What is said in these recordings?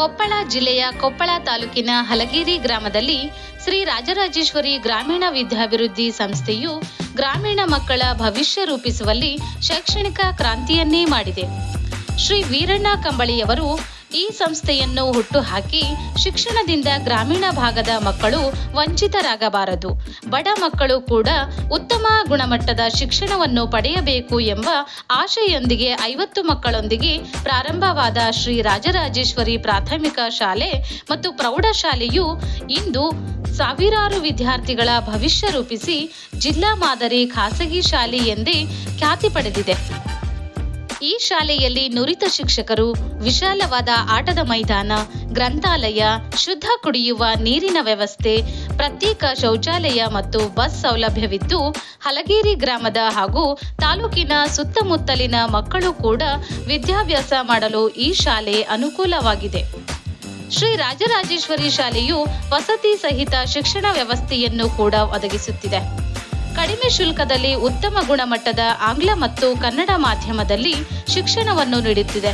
ಕೊಪ್ಪಳ ಜಿಲ್ಲೆಯ ಕೊಪ್ಪಳ ತಾಲೂಕಿನ ಹಲಗೇರಿ ಗ್ರಾಮದಲ್ಲಿ ಶ್ರೀ ರಾಜರಾಜೇಶ್ವರಿ ಗ್ರಾಮೀಣ ವಿದ್ಯಾಭಿವೃದ್ಧಿ ಸಂಸ್ಥೆಯು ಗ್ರಾಮೀಣ ಮಕ್ಕಳ ಭವಿಷ್ಯ ರೂಪಿಸುವಲ್ಲಿ ಶೈಕ್ಷಣಿಕ ಕ್ರಾಂತಿಯನ್ನೇ ಮಾಡಿದೆ. ಶ್ರೀ ವೀರಣ್ಣ ಕಂಬಳಿಯವರು ಈ ಸಂಸ್ಥೆಯನ್ನು ಹುಟ್ಟುಹಾಕಿ ಶಿಕ್ಷಣದಿಂದ ಗ್ರಾಮೀಣ ಭಾಗದ ಮಕ್ಕಳು ವಂಚಿತರಾಗಬಾರದು. ಬಡ ಮಕ್ಕಳು ಕೂಡ ಉತ್ತಮ ಗುಣಮಟ್ಟದ ಶಿಕ್ಷಣವನ್ನು ಪಡೆಯಬೇಕು ಎಂಬ ಆಶೆಯೊಂದಿಗೆ ಐವತ್ತು ಮಕ್ಕಳೊಂದಿಗೆ ಪ್ರಾರಂಭವಾದ ಶ್ರೀ ರಾಜರಾಜೇಶ್ವರಿ ಪ್ರಾಥಮಿಕ ಶಾಲೆ ಮತ್ತು ಪ್ರೌಢಶಾಲೆಯು ಇಂದು ಸಾವಿರಾರು ವಿದ್ಯಾರ್ಥಿಗಳ ಭವಿಷ್ಯ ರೂಪಿಸಿ ಜಿಲ್ಲಾ ಮಾದರಿ ಖಾಸಗಿ ಶಾಲೆ ಎಂದೇ ಖ್ಯಾತಿ ಪಡೆದಿದೆ. ಈ ಶಾಲೆಯಲ್ಲಿ ನುರಿತ ಶಿಕ್ಷಕರು, ವಿಶಾಲವಾದ ಆಟದ ಮೈದಾನ, ಗ್ರಂಥಾಲಯ, ಶುದ್ಧ ಕುಡಿಯುವ ನೀರಿನ ವ್ಯವಸ್ಥೆ, ಪ್ರತ್ಯೇಕ ಶೌಚಾಲಯ ಮತ್ತು ಬಸ್ ಸೌಲಭ್ಯವಿದ್ದು, ಹಲಗೇರಿ ಗ್ರಾಮದ ಹಾಗೂ ತಾಲೂಕಿನ ಸುತ್ತಮುತ್ತಲಿನ ಮಕ್ಕಳು ಕೂಡ ವಿದ್ಯಾಭ್ಯಾಸ ಮಾಡಲು ಈ ಶಾಲೆ ಅನುಕೂಲವಾಗಿದೆ. ಶ್ರೀ ರಾಜರಾಜೇಶ್ವರಿ ಶಾಲೆಯು ವಸತಿ ಸಹಿತ ಶಿಕ್ಷಣ ವ್ಯವಸ್ಥೆಯನ್ನು ಕೂಡ ಒದಗಿಸುತ್ತಿದೆ. ಕಡಿಮೆ ಶುಲ್ಕದಲ್ಲಿ ಉತ್ತಮ ಗುಣಮಟ್ಟದ ಆಂಗ್ಲ ಮತ್ತು ಕನ್ನಡ ಮಾಧ್ಯಮದಲ್ಲಿ ಶಿಕ್ಷಣವನ್ನು ನೀಡುತ್ತಿದೆ.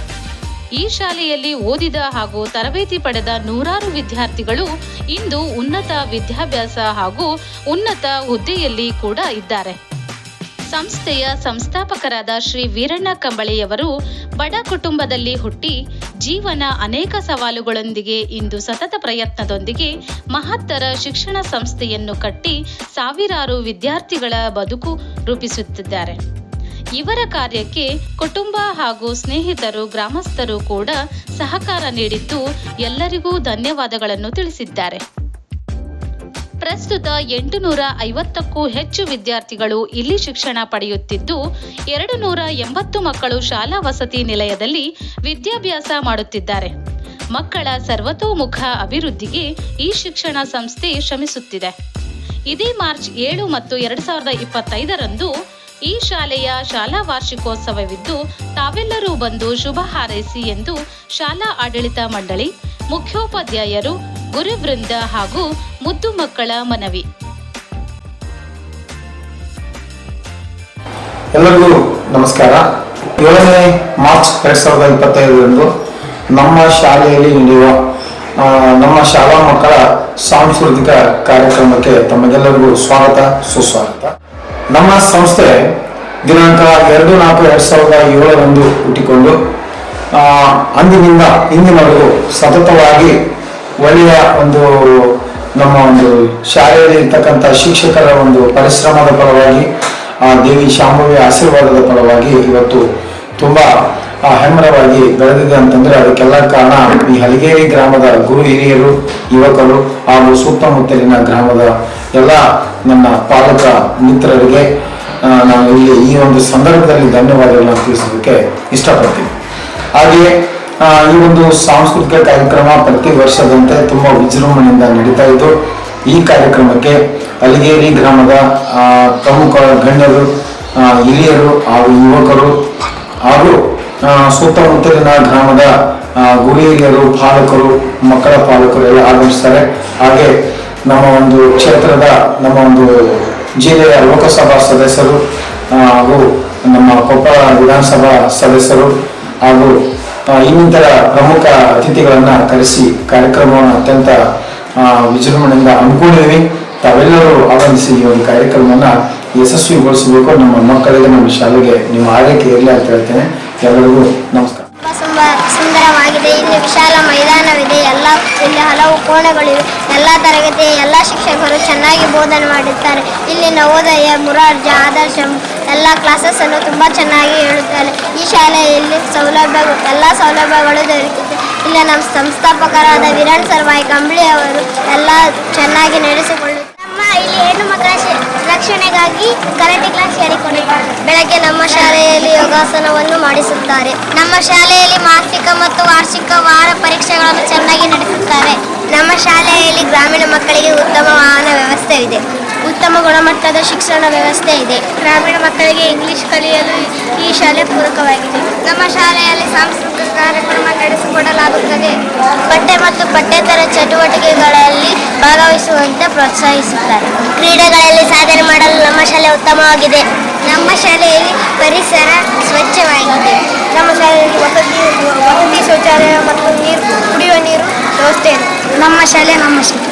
ಈ ಶಾಲೆಯಲ್ಲಿ ಓದಿದ ಹಾಗೂ ತರಬೇತಿ ಪಡೆದ ನೂರಾರು ವಿದ್ಯಾರ್ಥಿಗಳು ಇಂದು ಉನ್ನತ ವಿದ್ಯಾಭ್ಯಾಸ ಹಾಗೂ ಉನ್ನತ ಹುದ್ದೆಯಲ್ಲಿ ಕೂಡ ಇದ್ದಾರೆ. ಸಂಸ್ಥೆಯ ಸಂಸ್ಥಾಪಕರಾದ ಶ್ರೀ ವೀರಣ್ಣ ಕಂಬಳಿಯವರು ಬಡ ಕುಟುಂಬದಲ್ಲಿ ಹುಟ್ಟಿ ಜೀವನ ಅನೇಕ ಸವಾಲುಗಳೊಂದಿಗೆ ಇಂದು ಸತತ ಪ್ರಯತ್ನದೊಂದಿಗೆ ಮಹತ್ತರ ಶಿಕ್ಷಣ ಸಂಸ್ಥೆಯನ್ನು ಕಟ್ಟಿ ಸಾವಿರಾರು ವಿದ್ಯಾರ್ಥಿಗಳ ಬದುಕು ರೂಪಿಸುತ್ತಿದ್ದಾರೆ. ಇವರ ಕಾರ್ಯಕ್ಕೆ ಕುಟುಂಬ ಹಾಗೂ ಸ್ನೇಹಿತರು, ಗ್ರಾಮಸ್ಥರು ಕೂಡ ಸಹಕಾರ ನೀಡಿದ್ದು ಎಲ್ಲರಿಗೂ ಧನ್ಯವಾದಗಳನ್ನು ತಿಳಿಸಿದ್ದಾರೆ. ಪ್ರಸ್ತುತ ಎಂಟು ನೂರ ಐವತ್ತಕ್ಕೂ ಹೆಚ್ಚು ವಿದ್ಯಾರ್ಥಿಗಳು ಇಲ್ಲಿ ಶಿಕ್ಷಣ ಪಡೆಯುತ್ತಿದ್ದು ಎರಡು ನೂರ ಎಂಬತ್ತು ಮಕ್ಕಳು ಶಾಲಾ ವಸತಿ ನಿಲಯದಲ್ಲಿ ವಿದ್ಯಾಭ್ಯಾಸ ಮಾಡುತ್ತಿದ್ದಾರೆ. ಮಕ್ಕಳ ಸರ್ವತೋಮುಖ ಅಭಿವೃದ್ಧಿಗೆ ಈ ಶಿಕ್ಷಣ ಸಂಸ್ಥೆ ಶ್ರಮಿಸುತ್ತಿದೆ. ಇದೇ ಮಾರ್ಚ್ ಏಳು ಮತ್ತು ಎರಡ್ ಸಾವಿರದ ಇಪ್ಪತ್ತೈದರಂದು ಈ ಶಾಲೆಯ ಶಾಲಾ ವಾರ್ಷಿಕೋತ್ಸವವಿದ್ದು, ತಾವೆಲ್ಲರೂ ಬಂದು ಶುಭ ಹಾರೈಸಿ ಎಂದು ಶಾಲಾ ಆಡಳಿತ ಮಂಡಳಿ ಮುಖ್ಯೋಪಾಧ್ಯಾಯರು ಗುರುವೃಂದ ಹಾಗೂ ಮುದ್ದು ಮಕ್ಕಳ ಮನವಿ. ಎಲ್ಲರಿಗೂ ನಮಸ್ಕಾರ. ಏಳನೇ ಮಾರ್ಚ್ ಎರಡ್ ಸಾವಿರದ ಇಪ್ಪತ್ತೈದರಂದು ನಮ್ಮ ಶಾಲೆಯಲ್ಲಿ ನಡೆಯುವ ನಮ್ಮ ಶಾಲಾ ಮಕ್ಕಳ ಸಾಂಸ್ಕೃತಿಕ ಕಾರ್ಯಕ್ರಮಕ್ಕೆ ತಮಗೆಲ್ಲರಿಗೂ ಸ್ವಾಗತ, ಸುಸ್ವಾಗತ. ನಮ್ಮ ಸಂಸ್ಥೆ ದಿನಾಂಕ ಎರಡು ನಾಲ್ಕು ಎರಡ್ ಸಾವಿರದ ಏಳರಂದು ಹುಟ್ಟಿಕೊಂಡು ಅಂದಿನಿಂದ ಇಂದಿನವರೆಗೂ ಸತತವಾಗಿ ಒಳ್ಳೆಯ ಒಂದು ನಮ್ಮ ಒಂದು ಶಾಲೆಯಲ್ಲಿ ಇರ್ತಕ್ಕಂಥ ಶಿಕ್ಷಕರ ಒಂದು ಪರಿಶ್ರಮದ ಪರವಾಗಿ, ಆ ದೇವಿ ಶಾಂಭವಿಯ ಆಶೀರ್ವಾದದ ಪರವಾಗಿ ಇವತ್ತು ತುಂಬಾ ಹೆಮ್ಮರವಾಗಿ ಬೆಳೆದಿದೆ ಅಂತಂದ್ರೆ ಅದಕ್ಕೆಲ್ಲ ಕಾರಣ ಈ ಹಲಗೇರಿ ಗ್ರಾಮದ ಗುರು ಹಿರಿಯರು, ಯುವಕರು ಹಾಗೂ ಸುತ್ತಮುತ್ತಲಿನ ಗ್ರಾಮದ ಎಲ್ಲ ನನ್ನ ಪಾಲಕ ಮಿತ್ರರಿಗೆ ನಾನು ಇಲ್ಲಿ ಈ ಒಂದು ಸಂದರ್ಭದಲ್ಲಿ ಧನ್ಯವಾದಗಳನ್ನು ತಿಳಿಸೋದಕ್ಕೆ ಇಷ್ಟಪಡ್ತೀನಿ. ಹಾಗೆಯೇ ಈ ಒಂದು ಸಾಂಸ್ಕೃತಿಕ ಕಾರ್ಯಕ್ರಮ ಪ್ರತಿ ವರ್ಷದಂತೆ ತುಂಬಾ ವಿಜೃಂಭಣೆಯಿಂದ ನಡೀತಾ ಇದ್ದು ಈ ಕಾರ್ಯಕ್ರಮಕ್ಕೆ ಅಲಿಗೇರಿ ಗ್ರಾಮದ ಪ್ರಮುಖ ಗಣ್ಯರು ಹಿರಿಯರು ಹಾಗೂ ಯುವಕರು ಹಾಗೂ ಸುತ್ತಮುತ್ತಲಿನ ಗ್ರಾಮದ ಆ, ಗುರು ಹಿರಿಯರು ಪಾಲಕರು ಮಕ್ಕಳ ಪಾಲಕರು ಎಲ್ಲ ಆಗಮಿಸ್ತಾರೆ. ಹಾಗೆ ನಮ್ಮ ಒಂದು ಕ್ಷೇತ್ರದ ನಮ್ಮ ಒಂದು ಜಿಲ್ಲೆಯ ಲೋಕಸಭಾ ಸದಸ್ಯರು ಹಾಗೂ ನಮ್ಮ ಕೊಪ್ಪಳ ವಿಧಾನಸಭಾ ಸದಸ್ಯರು ಹಾಗೂ ಇನ್ನಿತರ ಪ್ರಮುಖ ಅತಿಥಿಗಳನ್ನ ಕರೆಸಿ ಕಾರ್ಯಕ್ರಮವನ್ನು ಅತ್ಯಂತ ವಿಜೃಂಭಣೆಯಿಂದ ಹಮ್ಮಿಕೊಂಡಿದ್ದೀವಿ. ತಾವೆಲ್ಲರೂ ಆಗಮಿಸಿ ಈ ಒಂದು ಕಾರ್ಯಕ್ರಮವನ್ನ ಯಶಸ್ವಿಗೊಳಿಸಬೇಕು. ನಮ್ಮ ಮಕ್ಕಳಿಗೆ, ನಮ್ಮ ಶಾಲೆಗೆ, ನಿಮ್ಮ ಆರೈಕೆ ಇರಲಿ ಅಂತ ಹೇಳ್ತೇನೆ. ಎಲ್ಲರಿಗೂ ನಮಸ್ಕಾರ. ಸುಂದರವಾಗಿದೆ. ಇಲ್ಲಿ ವಿಶಾಲ ಮೈದಾನವಿದೆ. ಎಲ್ಲ ಇಲ್ಲಿ ಹಲವು ಕೋಣೆಗಳಿವೆ. ಎಲ್ಲ ತರಗತಿಯ ಎಲ್ಲ ಶಿಕ್ಷಕರು ಚೆನ್ನಾಗಿ ಬೋಧನೆ ಮಾಡುತ್ತಾರೆ ಇಲ್ಲಿ ನವೋದಯ ಮುರಾರ್ಜ, ಆದರ್ಶ ಎಲ್ಲ ಕ್ಲಾಸಸ್ ಅನ್ನು ತುಂಬ ಚೆನ್ನಾಗಿ ಹೇಳುತ್ತಾರೆ ಈ ಶಾಲೆಯಲ್ಲಿ ಸೌಲಭ್ಯ ಎಲ್ಲ ಸೌಲಭ್ಯಗಳು ದೊರೆಯುತ್ತದೆ ಇಲ್ಲಿ ನಮ್ಮ ಸಂಸ್ಥಾಪಕರಾದ ವಿರಣ್ ಸರ್ವಾಯಿ ಕಂಬಳಿ ಅವರು ಎಲ್ಲ ಚೆನ್ನಾಗಿ ನಡೆಸಿಕೊಳ್ಳುತ್ತಾರೆ. ನಮ್ಮ ಇಲ್ಲಿ ಹೆಣ್ಣು ಮಕ್ಕಳ ರಕ್ಷಣೆಗಾಗಿ ಕರಾಟೆ ಕ್ಲಾಸ್ ಹೇಳಿಕೊಂಡಿದ್ದಾರೆ ಬೆಳಗ್ಗೆ ನಮ್ಮ ಶಾಲೆಯಲ್ಲಿ ಯೋಗಾಸನವನ್ನು ಮಾಡಿಸುತ್ತಾರೆ. ನಮ್ಮ ಶಾಲೆಯಲ್ಲಿ ಮಾಸಿಕ ಮತ್ತು ವಾರ್ಷಿಕ ವಾರ ಪರೀಕ್ಷೆಗಳನ್ನು ಚೆನ್ನಾಗಿ ನಡೆಸುತ್ತಾರೆ. ನಮ್ಮ ಶಾಲೆಯಲ್ಲಿ ಗ್ರಾಮೀಣ ಮಕ್ಕಳಿಗೆ ಉತ್ತಮ ವಾಹನ ವ್ಯವಸ್ಥೆ ಇದೆ. ಉತ್ತಮ ಗುಣಮಟ್ಟದ ಶಿಕ್ಷಣ ವ್ಯವಸ್ಥೆ ಇದೆ. ಗ್ರಾಮೀಣ ಮಕ್ಕಳಿಗೆ ಇಂಗ್ಲಿಷ್ ಕಲಿಯಲು ಈ ಶಾಲೆ ಪೂರಕವಾಗಿದೆ. ನಮ್ಮ ಶಾಲೆಯಲ್ಲಿ ಸಾಂಸ್ಕೃತಿಕ ಕಾರ್ಯಕ್ರಮ ನಡೆಸಿಕೊಡಲಾಗುತ್ತದೆ. ಪಠ್ಯ ಮತ್ತು ಪಠ್ಯೇತರ ಚಟುವಟಿಕೆಗಳಲ್ಲಿ ಭಾಗವಹಿಸುವಂತೆ ಪ್ರೋತ್ಸಾಹಿಸುತ್ತಾರೆ. ಕ್ರೀಡೆಗಳಲ್ಲಿ ಸಾಧನೆ ಮಾಡಲು ನಮ್ಮ ಶಾಲೆ ಉತ್ತಮವಾಗಿದೆ. ನಮ್ಮ ಶಾಲೆಯಲ್ಲಿ ಪರಿಸರ ಸ್ವಚ್ಛವಾಗಿದೆ. ನಮ್ಮ ಶಾಲೆಯಲ್ಲಿ ವಸತಿ ವಸತಿ ಶೌಚಾಲಯ ಮತ್ತು ನೀರು ಕುಡಿಯುವ ನೀರು ವ್ಯವಸ್ಥೆ ನಮ್ಮ ಶಾಲೆ ನಮ್ಮ ಶಾಲೆ.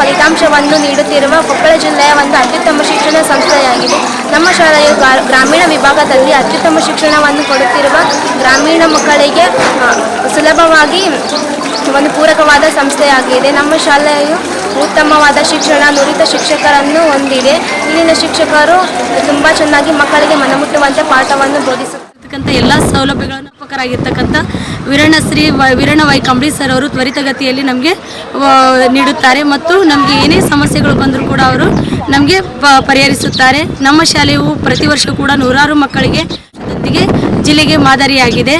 ಫಲಿತಾಂಶವನ್ನು ನೀಡುತ್ತಿರುವ ಕೊಪ್ಪಳ ಜಿಲ್ಲೆಯ ಒಂದು ಅತ್ಯುತ್ತಮ ಶಿಕ್ಷಣ ಸಂಸ್ಥೆಯಾಗಿದೆ. ನಮ್ಮ ಶಾಲೆಯು ಗ್ರಾ- ಗ್ರಾಮೀಣ ವಿಭಾಗದಲ್ಲಿ ಅತ್ಯುತ್ತಮ ಶಿಕ್ಷಣವನ್ನು ಕೊಡುತ್ತಿರುವ ಗ್ರಾಮೀಣ ಮಕ್ಕಳಿಗೆ ಸುಲಭವಾಗಿ ಒಂದು ಪೂರಕವಾದ ಸಂಸ್ಥೆಯಾಗಿದೆ. ನಮ್ಮ ಶಾಲೆಯು ಉತ್ತಮವಾದ ಶಿಕ್ಷಣ, ನುರಿತ ಶಿಕ್ಷಕರನ್ನು ಹೊಂದಿದೆ. ಇಲ್ಲಿನ ಶಿಕ್ಷಕರು ತುಂಬ ಚೆನ್ನಾಗಿ ಮಕ್ಕಳಿಗೆ ಮನಮುಟ್ಟುವಂತೆ ಪಾಠವನ್ನು ಬೋಧಿಸುತ್ತಾರೆ. ಇರ್ತಕ್ಕಂಥ ಎಲ್ಲ ಸೌಲಭ್ಯಗಳನ್ನು ಉಪಕರಾಗಿರ್ತಕ್ಕಂಥ ವೀರಣ್ಣಶ್ರೀ ಶ್ರೀ ವೀರಣ್ಣ ವೈ ಕಂಬಳಿ ಸರ್ ಅವರು ತ್ವರಿತಗತಿಯಲ್ಲಿ ನಮಗೆ ನೀಡುತ್ತಾರೆ ಮತ್ತು ನಮಗೆ ಏನೇ ಸಮಸ್ಯೆಗಳು ಬಂದರೂ ಕೂಡ ಅವರು ನಮಗೆ ಪರಿಹರಿಸುತ್ತಾರೆ. ನಮ್ಮ ಶಾಲೆಯು ಪ್ರತಿ ವರ್ಷ ಕೂಡ ನೂರಾರು ಮಕ್ಕಳಿಗೆ ಜಿಲ್ಲೆಗೆ ಮಾದರಿಯಾಗಿದೆ.